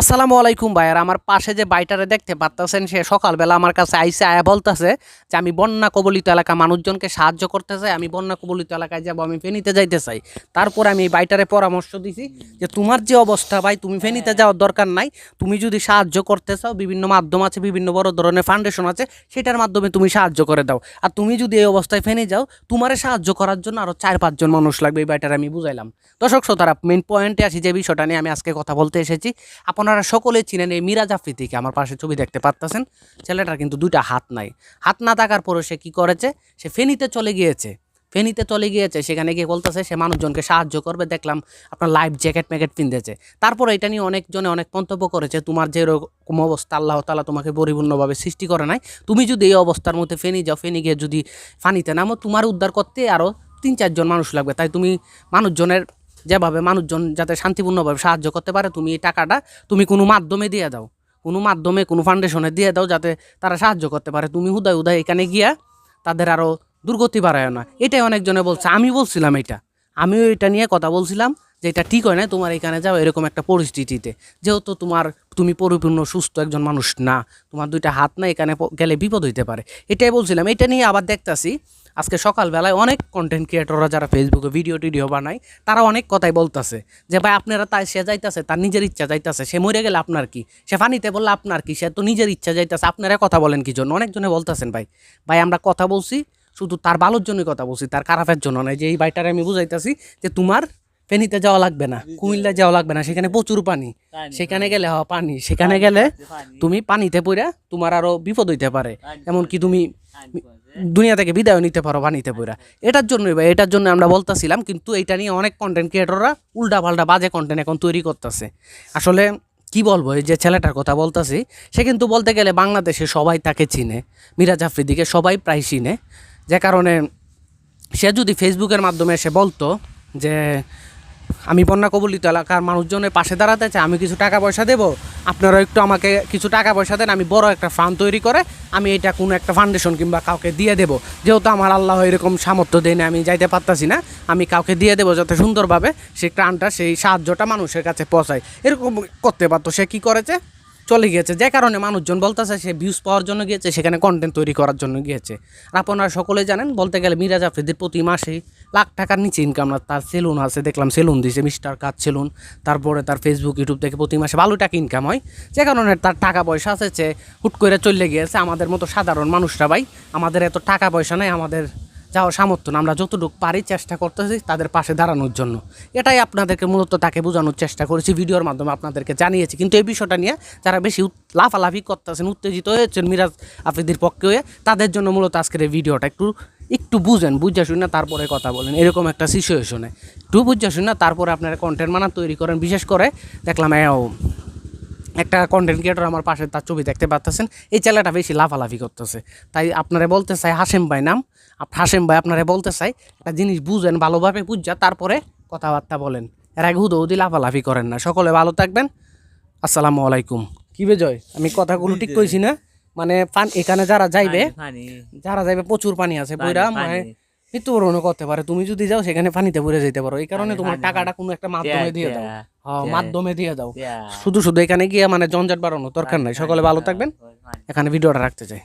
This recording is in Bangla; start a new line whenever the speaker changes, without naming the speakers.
আসসালামু আলাইকুম ভাইয়ার আমার পাশে যে বাইটারে দেখতে পাচ্তেছেন সে সকালবেলা আমার কাছে আইসে আয়া বলতেছে যে আমি বন্যা কবলিত এলাকা মানুষজনকে সাহায্য করতে চাই আমি বন্যা কবলিত এলাকায় যাব আমি ফেনীতে যাইতে চাই। তারপর আমি এই বাইটারে পরামর্শ দিছি যে তোমার যে অবস্থা ভাই তুমি ফেনীতে যাওয়ার দরকার নাই তুমি যদি সাহায্য করতে চাও বিভিন্ন মাধ্যম আছে বিভিন্ন বড় ধরনের ফাউন্ডেশন আছে সেটার মাধ্যমে তুমি সাহায্য করে দাও। আর তুমি যদি এই অবস্থায় ফেনে যাও তোমারে সাহায্য করার জন্য আরও চার পাঁচজন মানুষ লাগবে এই বাইটারে আমি বুঝাইলাম। দর্শক শ্রোতারা মেন পয়েন্টে আসি যে বিষয়টা নিয়ে আমি আজকে কথা বলতে এসেছি। আপনারা সকলে চিনেন এই মিরাজ আফ্রিদিকে, আমার পাশে ছবি দেখতে পারতেছেন। ছেলেটার কিন্তু দুইটা হাত নাই। হাত না থাকার পরে সে কী করেছে? সে ফেনীতে চলে গিয়েছে। ফেনীতে চলে গিয়েছে, সেখানে গিয়ে বলতেছে সে মানুষজনকে সাহায্য করবে। দেখলাম আপনার লাইফ জ্যাকেট ম্যাকেট পিনতেছে। তারপর এটা নিয়ে অনেকজনে অনেক মন্তব্য করেছে, তোমার যে এরকম অবস্থা, আল্লাহ তালা তোমাকে পরিপূর্ণভাবে সৃষ্টি করে নাই। তুমি যদি এই অবস্থার মধ্যে ফেনি যাও, ফেনি গিয়ে যদি ফানিতে নামো, তোমার উদ্ধার করতে আরও তিন চারজন মানুষ লাগবে। তাই তুমি মানুষজনের যেভাবে মানুষজন যাতে শান্তিপূর্ণভাবে সাহায্য করতে পারে, তুমি এই টাকাটা তুমি কোনো মাধ্যমে দিয়ে দাও। কোনো মাধ্যমে, কোনো ফাউন্ডেশনে দিয়ে দাও যাতে তারা সাহায্য করতে পারে। তুমি হুদায় হুদায় এখানে গিয়া তাদের আরও দুর্গতি বাড়ায় না। এটাই অনেকজনে বলছে। আমি বলছিলাম এটা। আমিও এটা নিয়ে কথা বলছিলাম। যে এটা ঠিক হয় না, তোমার এখানে যাও, এরকম একটা পরিস্থিতিতে। যেহেতু তোমার, তুমি পরিপূর্ণ, সুস্থ একজন মানুষ না, তোমার দুইটা হাত না এখানে গেলে বিপদ হইতে পারে। এটাই বলছিলাম, এটা নিয়ে আবার দেখতাছি, আজকে সকালবেলায় অনেক কন্টেন্ট ক্রিয়েটররা যারা ফেসবুকে ভিডিও টিডিও বানায়, তারা অনেক কথাই বলতাছে, যে ভাই আপনারা তাই, সে যাইতাছে, তার নিজের ইচ্ছা যাইতাছে, সে মরে গেলে আপনার কি? সে ফানিতে বললে আপনার কি? সে তো নিজের ইচ্ছা যাইতাছে, আপনারা কথা বলেন কি জন্য? অনেকজনে বলতাছেন ভাই ভাই, আমরা কথা বলছি, শুধু তার ভালোর জন্যই কথা বলছি, তার খারাপের জন্য নয়। যে এই ভাইটারে আমি বুঝাইতাছি যে তোমার ফেনীতে যাওয়া লাগবে না কুমিল্লা যাওয়া লাগবে না সেখানে প্রচুর পানি। সেখানে গেলে হওয়া পানি সেখানে গেলে তুমি পানিতে পড়া তোমার আরও বিপদ হইতে পারে। এমনকি তুমি দুনিয়া থেকে বিদায় নিতে পারো পানিতে পড়া এটার জন্যই ভাই এটার জন্য আমরা বলতেছিলাম কিন্তু এটা নিয়ে অনেক কন্টেন্ট ক্রিয়েটররা উল্টা পাল্টা বাজে কন্টেন্ট এখন তৈরি করতেছে। আসলে কি বলব এই যে ছেলেটার কথা বলতেছি সে কিন্তু বলতে গেলে বাংলাদেশে সবাই তাকে চিনে মিরাজ আফ্রিদিকে সবাই প্রায় চিনে। যে কারণে সে যদি ফেসবুকের মাধ্যমে এসে বলতো যে আমি বন্যা কবলিত এলাকার মানুষজনের পাশে দাঁড়াতে চাই, আমি কিছু টাকা পয়সা দেবো, আপনারা একটু আমাকে কিছু টাকা পয়সা দেন, আমি বড় একটা ফান্ড তৈরি করে আমি এটা কোনো একটা ফাউন্ডেশন কিংবা কাউকে দিয়ে দেবো। যেহেতু আমার আল্লাহ এরকম সামর্থ্য দেয় আমি যাইতে পারতাছি না, আমি কাউকে দিয়ে দেবো যাতে সুন্দরভাবে সেই ত্রাণটা, সেই সাহায্যটা মানুষের কাছে পৌঁছায়। এরকম করতে পারতো, সে কী করেছে? চলে গিয়েছে। যে কারণে মানুষজন বলতেছে, সে ভিউজ পাওয়ার জন্য গিয়েছে, সেখানে কন্টেন্ট তৈরি করার জন্য গিয়েছে। আর আপনারা সকলে জানেন, বলতে গেলে মিরাজ আফ্রিদির প্রতি মাসে লাখ টাকার নিচে ইনকাম না তার সেলুন আছে, দেখলাম সেলুন দিছে মিস্টার কাজ সেলুন তারপরে তার ফেসবুক ইউটিউব থেকে প্রতি মাসে ভালো টাকা ইনকাম হয়। যে কারণে তার টাকা পয়সা সে হুট করে চলে গিয়েছে আমাদের মতো সাধারণ মানুষরা ভাই। আমাদের এত টাকা পয়সা নেই, আমাদের যাওয়ার সামর্থ্য না আমরা যতটুকু পারি চেষ্টা করতেছি তাদের পাশে দাঁড়ানোর জন্য। এটাই আপনাদেরকে মূলত তাকে বোঝানোর চেষ্টা করেছি ভিডিওর মাধ্যমে আপনাদেরকে জানিয়েছি। কিন্তু এই বিষয়টা নিয়ে যারা বেশি লাফালাফি করতেছেন, উত্তেজিত হয়েছেন মিরাজ আফ্রিদির পক্ষে হয়ে, তাদের জন্য মূলত আজকের এই ভিডিওটা একটু একটু বুঝেন বুঝা শুনে তারপরে কথা বলেন এরকম একটা সিচুয়েশনে একটু বুঝা শুনে তারপরে আপনারা কন্টেন্ট মানা তৈরি করেন। বিশেষ করে দেখলাম একটা কন্টেন্ট ক্রিয়েটর আমার পাশে তার ছবি দেখতে পাচ্তেছেন এই ছেলেটা বেশি লাফালাফি করতেছে। তাই আপনারা বলতে চাই হাসেম ভাই নাম। হাসেম ভাই আপনারা বলতে চাই একটা জিনিস বুঝেন ভালোভাবে বুঝা তারপরে কথাবার্তা বলেন। এর আগে হুদো হুদি লাফালাফি করেন না। সকলে ভালো থাকবেন। আসসালামু আলাইকুম। কি বেজয় আমি কথাগুলো ঠিক কইছি না। মানে পান এখানে যারা যাইবে যারা যাইবে প্রচুর পানি আছে বইরা মানে মৃত্যুবরণও করতে পারে। তুমি যদি যাও সেখানে পানিতে পড়ে যেতে পারো। এই কারণে তোমার টাকাটা কোনো একটা মাধ্যমে দিয়ে দাও। হ্যাঁ মাধ্যমে দিয়ে দাও। শুধু শুধু এখানে গিয়ে মানে জঞ্জাট বাড়ানো দরকার নাই। সকলে ভালো থাকবেন। এখানে ভিডিওটা রাখতে চাই।